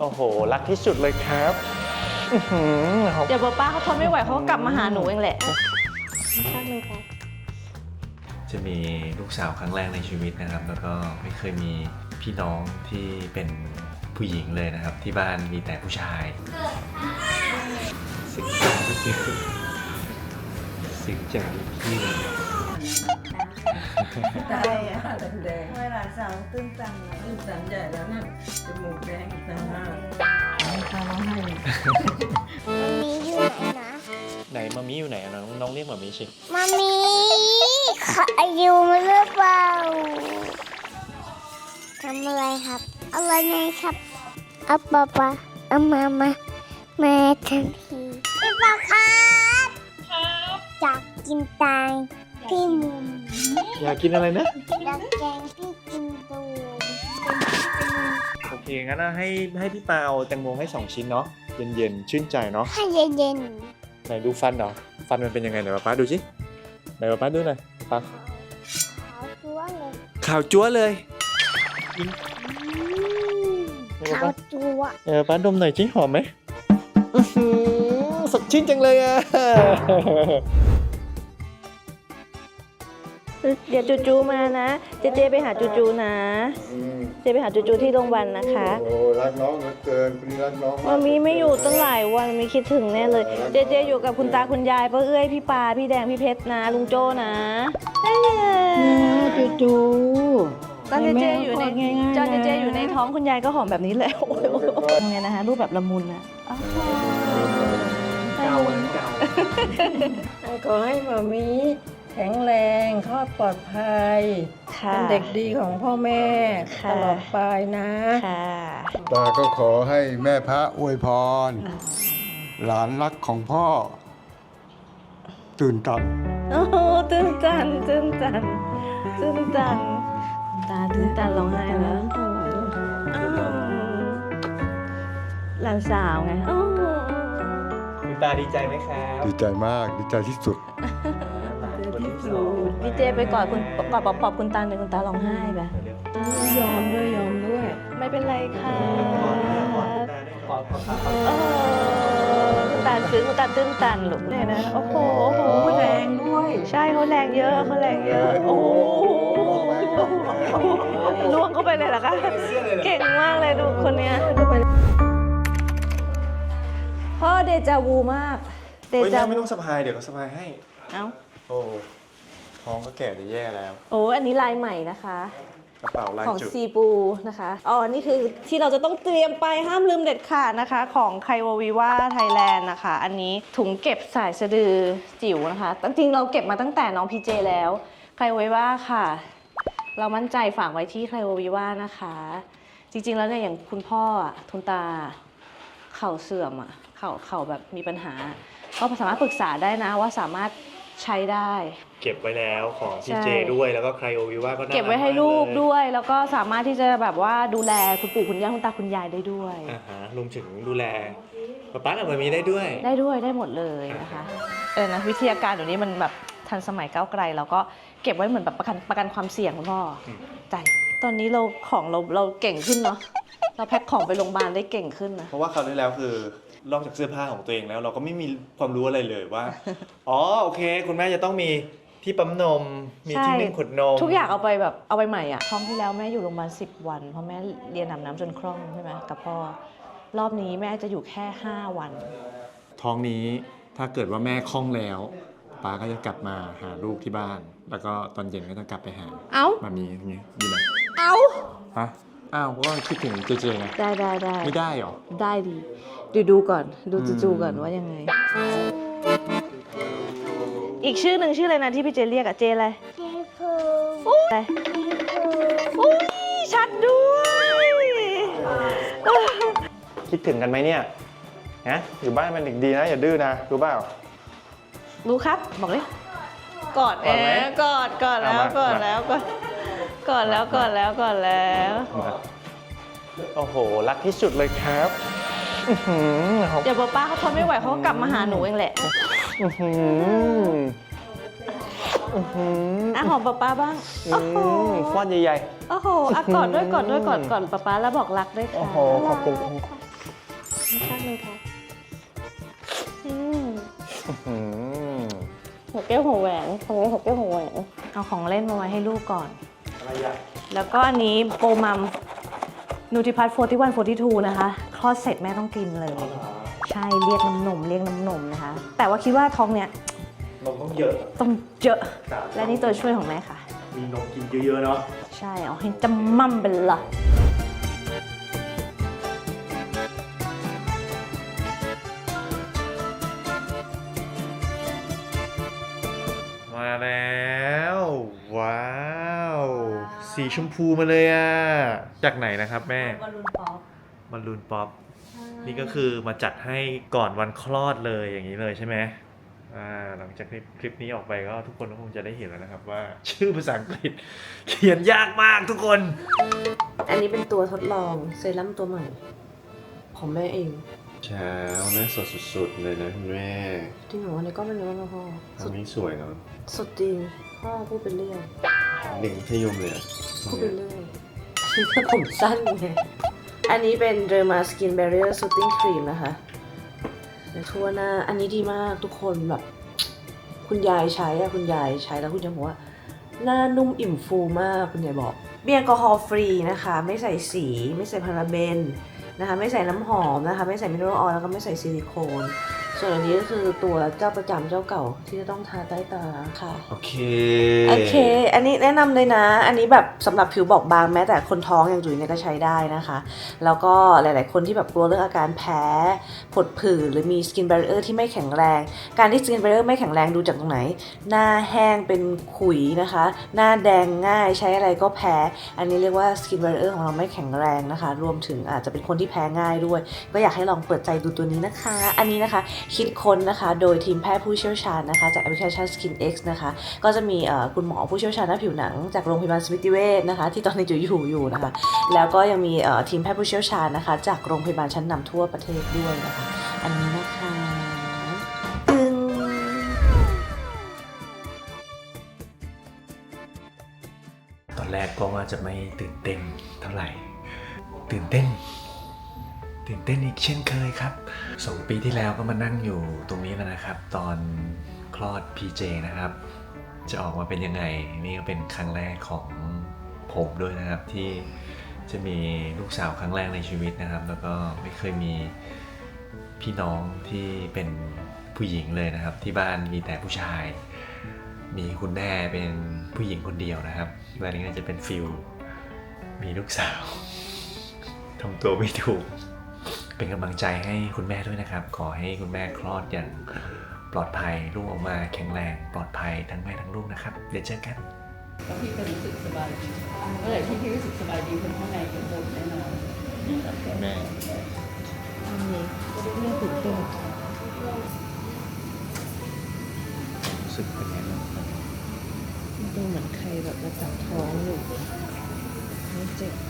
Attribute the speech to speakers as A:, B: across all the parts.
A: โอ้โห รักที่สุดเลยครับอื้อหือหอม
B: เดี๋ยวป้าเขาทนไม่ไหวเขาก็กลับมาหาหนูเองแหละ
C: ชอบไหมครับ
D: จะมีลูกสาวครั้งแรกในชีวิตนะครับ แล้วก็ไม่เคยมีพี่น้องที่เป็นผู้หญิงเลยนะครับ ที่บ้านมีแต่ผู้ชายสิ่งที่สิ่งจาก ที่
E: ได้อะแดง
F: เวลาสาวตื้นตันเลย
E: ๆนี่สันใหญ่แล้วนะจมูกแดงอีกต่างหาก
C: มันมีอยู่ไหนนะ
A: ไหนมามีอยู่ไหนอะน้องน้องเรียกมามีสิ
C: มันมีขาอยู่หรือเปล่าทำอะไรครับอะไรไงครับเอาปะปะเอามามามาทันทีพี่ปะครับ ครับจากกินตาย พี่มุม
A: อยากกินอะไรนะ
C: ดักแกงพี่กินตูม
A: โอเค งั้นนะให้ให้พี่ปาเอาแตงโมให้สองชิ้นเนาะ เย็นๆ ชื่นใจเนาะ
C: ให้เย็น
A: ไหนดูฟันเหรอ ฟันมันเป็นยังไงไหนป้าดูสิไหนป้าดูหน่อยป้า
C: ๆขาวตัวเลย
A: ขาวจั๊วเลย
C: ขาวตัว
A: เออป้าดมหน่อยจิหอมไหมอื้อหือสดชื่นจังเลยอะ
B: เดี๋ยวจูจูมานะ เจเจไปหาจูจูนะเจไปหาจูจูที่โรงพยาบาลนะคะ
G: โอ้รักน้องเหลือเกินคุณนี่รักน้อง
B: มามีไม่อยู่ตั้งหลายวันมีคิดถึงแน่เลย เจเจอยู่กับคุณตาคุณยายป้าเอ้ยพี่ปาพี่แดงพี่เพชรนะลุงโจ้นะ
E: จูจู
B: ตอนเจเจอยู่ในจอนเจเจอยู่ในท้องคุณยายก็หอมแบบนี้เลยโอ้ยโอ้ยโอ้ยทำไงนะคะรูปแบบละมุนอะอ้าว
A: เก่าเลยเก่า
E: ขอให้มามี แข็งแรงคลอดปลอดภัย
B: ค่ะ
E: เป็นเด็กดีของพ่อแม่
B: ค่ะ
E: ตลอดไปนะ
B: ค่ะ
G: ตาก็ขอให้แม่พระอวยพร หลานรักของพ่อ ตื่นตัน
B: โอ้โหตื่นตันตื่นตันตื่นตันตาตื่นตันร้องไห้แล้วอ้าวหลานสาวไงอ้าว
A: คุณตาดีใจไหมครับ
G: ดีใจมาก ดีใจที่สุด
A: วันที่สอง
B: พี่ เจไปกอดคุณกอดปอบปอบคุณตาหนึ่งคุณตาร้องไห้ไป
E: ยอมด้วยยอมด้วย
B: ไม่เป็นไรค่ะเออคุณตาซึ้งคุณตาตื้นตันลูกเนี่ยนะโอ้โหโอ้โห
E: แรงด้วย
B: ใช่เขาแรงเยอะเขาแรงเยอะ โอ้โหล่วงเข้าไปเลยเหรอคะเก่งมากเลยดูคนเนี้ยพ่อเดจาวูมาก เด
A: เฮ้ย
B: จา
A: แม่ไม่
B: วู
A: ต้องสะพายเดี๋ยวเขาสะพายให้
B: เอ้า
A: โอ้ ท้องก็แก่จะแย่แล้ว
B: โอ้อันนี้ลายใหม่นะคะ
A: กระเป๋าลาย
B: ของ
A: จุด
B: ซีปูนะคะ อ๋อ นี่คือที่เราจะต้องเตรียมไปห้ามลืมเด็ดขาดนะคะ ของไคโววีว่าไทยแลนด์นะคะ อันนี้ถุงเก็บสายสะดือจิ๋วนะคะ จริงๆเราเก็บมาตั้งแต่น้องพีเจแล้วไคโววีว่าค่ะ เรามั่นใจฝากไว้ที่ไคโววีว่านะคะ จริงๆแล้วเนี่ยอย่างคุณพ่ออะทุนตา เข่าเสื่อมอะเข่าเข่าแบบมีปัญหา ก็สามารถปรึกษาได้นะว่าสามารถ ใช้ได้
A: เก็บไว้แล้วของพี่
B: ใช่
A: เจด้วยแล้วก็ใครโอวิว่าก็น่า
B: เก็บไว้
A: รั
B: ให้ลูก
A: มาเด้
B: วย แล้วก็สามารถที่จะแบบว่าดูแลคุณปู่คุณย่าคุณตาคุณยายได้ด้วย
A: อ่าฮะรวมถึงดูแลป๊าป๊ากับมามีได้ด้วย
B: ได้ด้วยได้หมดเลยนะคะเออนะวิทยาการเดี๋ยวนี้มันแบบทันสมัยก้าวไกล แล้วก็เก็บไว้เหมือนแบบประกันประกันความเสี่ยงคุณพ่ออ
A: ม
B: ใจตอนนี้เราของเราเราเก่งขึ้นเนาะเราแพ็คของไปโรงพยาบาลได้เก่งขึ้นนะ
A: เพราะว่าคราวที่แล้วคือ นอกจากเสื้อผ้าของตัวเองแล้ว เราก็ไม่มีความรู้อะไรเลยว่า อ๋อโอเค คุณแม่จะต้องมีที่ปั๊มนม มีที่
B: ใช่
A: นึ่งขวดนม
B: ทุกอย่างเอาไปแบบเอาไปใหม่อะท้องที่แล้วแม่อยู่โรงพยาบาลสิบวันเพราะแม่เรียนอาบน้ำจนคล่องใช่ไหมกับพ่อรอบนี้แม่จะอยู่แค่ 5 วัน
A: ท้องนี้ถ้าเกิดว่าแม่คล่องแล้วป้าก็จะกลับมาหาลูกที่บ้าน แล้วก็ตอนเย็นก็จะกลับไปหา
B: เอ้า
A: มามีอย่างเงี้ยดีไหม
B: เอ้า
A: ฮะอ้าวเพราะว่าคิดถึงเจเจไง
B: ได้ได้ได้
A: ไม่ได้เหรอ
B: ได้ดี ดูดูก่อน ดู
A: อืม
B: จูจูก่อนว่ายังไง อีกชื่อหนึ่งชื่ออะไรนะที่พี่เจเรียกอะเจอะไร
C: เจฟู
B: อะไรอุ้ยชัดด้วย
A: คิดถึงกันไหมเนี่ยนะอยู่บ้านเป็นเด็กดีนะอย่าดื้อนะรู้เปล่า
B: รู้ครับบอกเลยกอด
A: ก
B: แอ
A: อดไหม
B: กอดกอดแล้ว
A: เอามาก
B: อดแล้วกอดกอดแล้วกอดแล้วกอดแล้ว
A: โอ้โห รักที่สุดเลยครับ อื้อหือค
B: เดี๋ยวป้าเขาทนไม่ไหวเขากลับมาหาหนูเองแหละ
A: อือหืออื้อหือ
B: อะหอมป้าบ้างโอ้
A: โหอืมฟอดใหญ่
B: โอ้โหอะกอดด้วยกอดด้วยกอดก่อนป้าป้าแล้วบอกรักด้วย
A: ๆ โอ้
B: ค่ะ
A: โห ขอบคุณครับ
H: ข้างหนึงค่ะอื
A: อหือ
B: หัวแก้วหัวแหวนตร
H: ง
B: นี้หัวแก้วหัวแหวน
H: เอาของเล่นมาไว้ให้ลูกก่อน
A: อะไรอะ
H: แล้วก็อันนี้โปรมัมนูทริพัทโฟร์ที่วันโฟร์ที่ทูนะคะ คลอดเสร็จแม่ต้องกินเลย ใช่เรียกน้ำนมเรียกน้ำนมนะคะ แต่ว่าคิดว่าท้องเนี้ย
A: นมต้องเยอะ
H: ต้องเยอะ
A: ครับ
H: และนี่ตัวช่วยของแม่ค่ะ
A: มีนมกินเยอะๆเนาะ
H: ใช่เอาให้จำมั่มเป็นละ
A: มาแล้วว้าว สีชมพูมาเลยอะ จากไหนนะครับแม่
H: บอลลูนป๊อป
A: บอลลูนป๊อปนี่ก็คือมาจัดให้ก่อนวันคลอดเลยอย่างนี้เลยใช่ไหมอ่าหลังจากคลิปคลิปนี้ออกไปก็ทุกคนก็คงจะได้เห็นแล้วนะครับว่า ชื่อภาษาอังกฤษ เขียนยากมากทุกคน
H: อันนี้เป็นตัวทดลองเซรั่มตัวใหม่ ของแม่เอง
D: เช้านะสดสุดๆเลยนะคุณแม่
H: จริงเหรออันนี้ก็ไม่รู้นะพ่อ
D: ตอนนี้สวยเนาะ
H: สุดจริงพ่อพูดเป็นเรื่อง
D: หนึ่งทยมเลยอะ
H: พูดเป็นเรื่องนี่ถ้าผมสั้นไง อันนี้เป็น Derma Skin Barrier Soothing Cream นะคะในทั่วหน้า อันนี้ดีมากทุกคนแบบ คุณยายใช้อะคุณยายใช้แล้วคุณยายบอกว่า หน้านุ่มอิ่มฟูมากคุณยายบอกเบียร์แอลกอฮอล์ฟรีนะคะ ไม่ใส่สี ไม่ใส่พาราเบนนะคะ ไม่ใส่น้ำหอมนะคะ ไม่ใส่มินเนอรัลออยล์แล้วก็ไม่ใส่ซิลิโคน ส่วนอันนี้ก็คือตัวเจ้าประจำเจ้าเก่าที่จะต้องทาใต้ตาค่ะ
D: โอเค
H: โอเค อันนี้แนะนำเลยนะ อันนี้แบบสำหรับผิวบอบบางแม้แต่คนท้องอย่างจุ๋ยเนี่ยก็ใช้ได้นะคะ แล้วก็หลาย ๆ คนที่แบบกลัวเรื่องอาการแพ้ผดผื่นหรือมีสกิน b บ r ร i เออร์ที่ไม่แข็งแรง การที่สกิน b บ r ร i เออร์ไม่แข็งแรงดูจากตรงไหน หน้าแห้งเป็นขุยนะคะ หน้าแดงง่ายใช้อะไรก็แพ้ อันนี้เรียกว่าสกิน b บ r ร i เออร์ของเราไม่แข็งแรงนะคะ รวมถึงอาจจะเป็นคนที่แพ้ง่ายด้วย ก็อยากให้ลองเปิดใจดูตัวนี้นะคะ อันนี้นะคะคิดค้นนะคะ โดยทีมแพทย์ผู้เชี่ยวชาญนะคะ จากแอปพลิเคชัน Skin X นะคะ ก็จะมีคุณหมอผู้เชี่ยวชาญด้านผิวหนัง จากโรงพยาบาลสมิติเวชนะคะ ที่ตอนนี้จุอยู่อยู่นะคะ แล้วก็ยังมีทีมแพทย์ผู้เชี่ยวชาญนะคะ จากโรงพยาบาลชั้นนำทั่วประเทศด้วยนะคะ อันนี้นะคะตึง
D: ตอนแรกก็ว่าจะไม่ตื่นเต้นเท่าไหร่ ตื่นเต้น ตื่นเต้นอีกเช่นเคยครับสองปีที่แล้วก็มานั่งอยู่ตรงนี้แล้วนะครับ ตอนคลอด PJ นะครับ จะออกมาเป็นยังไง นี่ก็เป็นครั้งแรกของผมด้วยนะครับที่จะมีลูกสาวครั้งแรกในชีวิตนะครับ แล้วก็ไม่เคยมีพี่น้องที่เป็นผู้หญิงเลยนะครับ ที่บ้านมีแต่ผู้ชาย มีคุณแม่เป็นผู้หญิงคนเดียวนะครับและนี่ก็จะเป็นฟิลมีลูกสาวทำตัวไม่ถูก เป็นกำลังใจให้คุณแม่ด้วยนะครับ ขอให้คุณแม่คลอดอย่างปลอดภัยลูกออกมาแข็งแรงปลอดภัยทั้งแม่ทั้งลูกนะครับ เดี๋ยวเจอกัน
E: แล้วพี่ก็รู้สึกสบายดีเมื่อไหร่ที่พี่รู้สึกสบายดีคนข้างในจะบ่นแน่นอน
A: แม่
H: อันนี้ก็ได้เรื่องตื่นเต้น
A: รู้สึกเป็นไงบ้างครับ
H: ดูเหมือนใครแบบมาจับท้องอยู่ไม่เจ็บ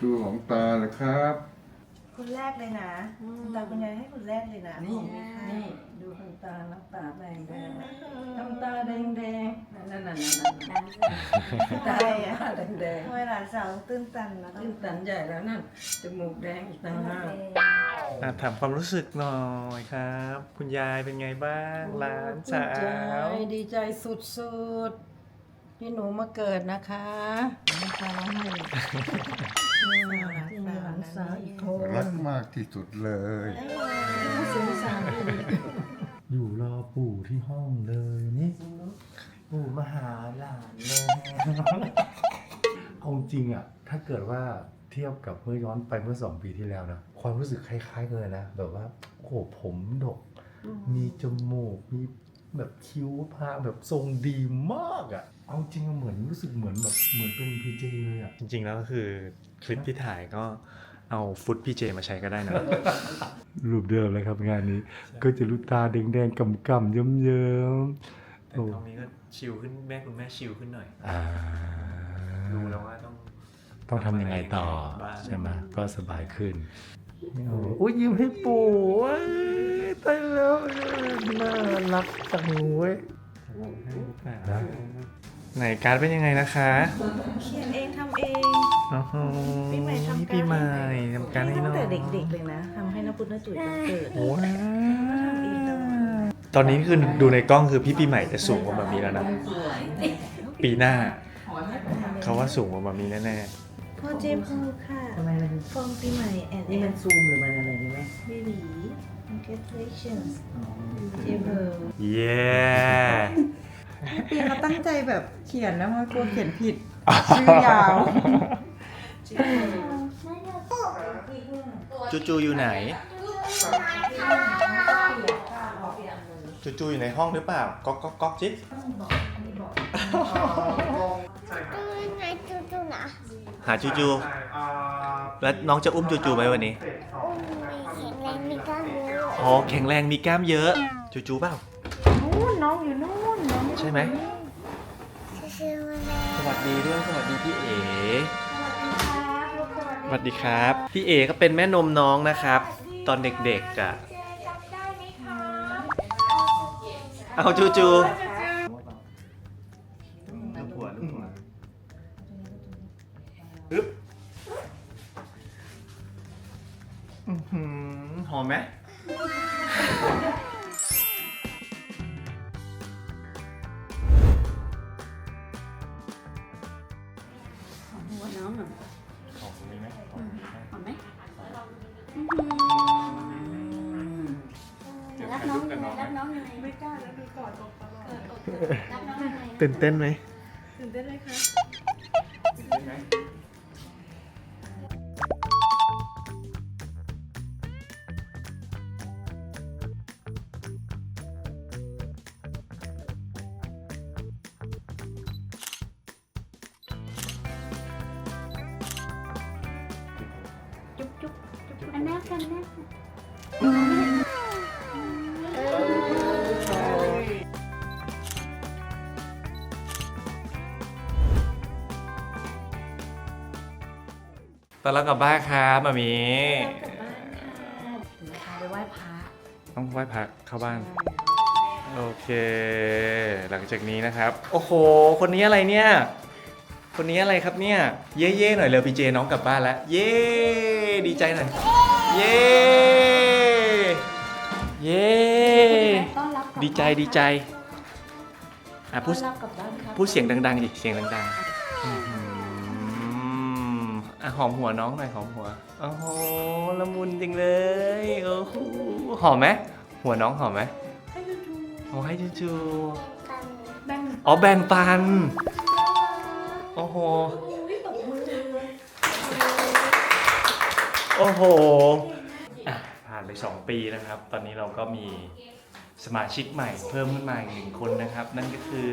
A: จู
G: จูจูของตาเหรอครับ
H: คนแรกเลยนะตาคุณยายให้คนแรกเลยนะ
E: นี่นี่ดูข้างตาน้ำตาแดงแดงทำตาแดงแดงนั่นนั่นนั่นนั่นตาตาแดงแดง
H: ทำไมหลานสาวตื้นตันนะ
E: ตื้นตันใหญ่แล้วนั่นจมูกแดงอีกต่างหาก
A: อะถามความรู้สึกหน่อยครับ คุณยายเป็นไงบ้างหลานสา
E: ดีใจ
A: ว
E: ดีใจสุดๆที่หนูมาเกิดนะคะน้ำตาร้องไห้ที่มี หลานสาวอีกคน
G: รักมากที่สุดเลย
E: สงสาร
A: อยู่รอ
I: ปู่ที่ห้องเลยนี่ ปู่มาหาหลานเลยเอาจริงอะถ้าเกิดว่าเทียบกับเมื่อย้อนไปเมื่อสองปีที่แล้วนะ ความรู้สึกคล้ายๆกันเลยนะ แบบว่าโอ้โหผมดก มีจมูก มีแบบคิ้วพางแบบทรงดีมากอะเอาจริงอะเหมือนรู้สึกเหมือนแบบเหมือนเป็นพีเจเลยอะ
A: จริงๆแล้วก็คือ คลิปที่ถ่ายก็เอาฟุตพี่เจมาใช้ก็ได้นะ
I: รูปเดิมเลยครับงานนี้ ก็จะรูตาแดงๆกำๆเยิ้มๆ
A: แต่ตรงนี้ก็ชิลขึ้นแม่คุณแม่ชิลขึ้นหน่อย
I: อ่า
A: ดูแล้วว่าต้อง
I: ต้องทำยังไงต่อ
A: บ้าง
I: ใช่ไหมก็สบายขึ้นโอ้ยยิ้มให้ปู่เว้ยตายแล้วน่ารักจังเว้ยนะ
A: ไหนการดเป็นยังไงนะคะ
H: เขียนเองทำเอง
A: โอ้โห
H: ปีใหม่ทำการ
A: ปีใหม่ทำการให้
H: ตั้
A: น้
H: ง
A: อง
H: แต่เด็กๆเลยนะทำให้น้าพุทธน้าจุ๋ยวันเกิด
A: ว้าวตอนนี้คือดูในกล้องคือพี่ปีใหม่จะสูงกว่ามามีแล้วนะ ปีหน้า เขาว่าสูงกว่ามามีแน่
H: พ่อเจมพูค่ะ
J: ทำไมมัน
H: ฟองปีใหม่แอน
J: นี่มันซูมหรือมันอะไรนี่ไหม
H: เบบี congratulations เจมพู
A: ๆเย้
J: ปีเขาตั้งใจแบบเขียนนะเพราะกลัวเขียนผิดชื่อยาว
A: จูจูอยู่ไหน จูจูอยู่ในห้องหรือเปล่า ก๊อกก๊อกก๊อกจิ๊บ
C: ไงจูจูนะ
A: หาจูจู แล้วน้องจะอุ้มจูจูไหมวันนี้
C: อุ้มมีแข็งแรงมีกล้ามเนื้อ
A: อ๋อ แข็งแรงมีกล้ามเยอะ จูจูเปล่า ใช่ไหม
C: ชื่อว่าอะไร
A: สวัสดีด้วยสวัสดีพี่เอ๋สวัสดีครับ พี่เอ๋ก็เป็นแม่นมน้องนะครับ ตอนเด็กๆอะ เอาจูจู หัว
H: น้องอะ
A: หอมไหมหอมไหม
H: หอมไหม
C: รับน้องยังไงรับน้องยังไงไม่กล้าแล้วดูก่อนรับน้องยังไง
A: ตื่นเต้นไหม
C: อันแรกกันแรก
A: ตอนรับกลับบ้านครับมามี
H: นะคะไปไหว้พระ
A: ต้องไหว้พระเข้าบ้าน โอเค หลังจากนี้นะครับ โอ้โห คนนี้อะไรเนี่ย คนนี้อะไรครับเนี่ย เย่เย่ๆหน่อยเร็วพีเจน้องกลับบ้านแล้ว เย่ดีใจหน่อย เย่เย่
H: ต้อนรับกลับ
A: ดีใจดีใจ อะ
H: ต้
A: พู
H: อ
A: ด
H: นรับกลับบ้านครับ
A: พูดเสียงดังๆดิ เสียงดังๆอื้อหืออะหอมหัวน้องหน่อยหอมหัว โอ้โห ละมุนจริงเลย โอ้โห หอมไหม หัวน้องหอมไหม
H: ให้ดูดู
A: โอ้ให้จูจู
C: กัน
H: แบ่ง
A: อ๋อแบ่งปัน โอ้โห โอ้โหอะผ่านไป 2 ปีนะครับ ตอนนี้เราก็มีสมาชิกใหม่เพิ่มขึ้นมาอีกหนึ่งคนนะครับ นั่นก็คือ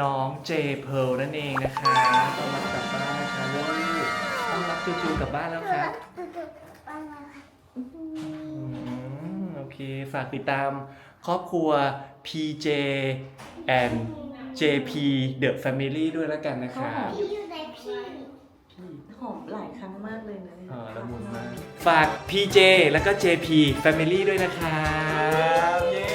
A: น้องเจเพลนั่นเองนะคะต้อนรับกลับบ้านนะคะลูกต้อนรับจูจูกลับบ้านแล้วครับ
C: ดูดูบ้างแล้ว
A: อืมโอเค ฝากติดตามครอบครัว PJ and JP The Family ด้วยแล้วกันนะคะ
C: พี่อยู่ในพี่
H: ห อมหลายครั้งมากเลยนะ
A: อ่าละมุนมาก ฝาก PJ แล้วก็ JP Family ด้วยนะครับ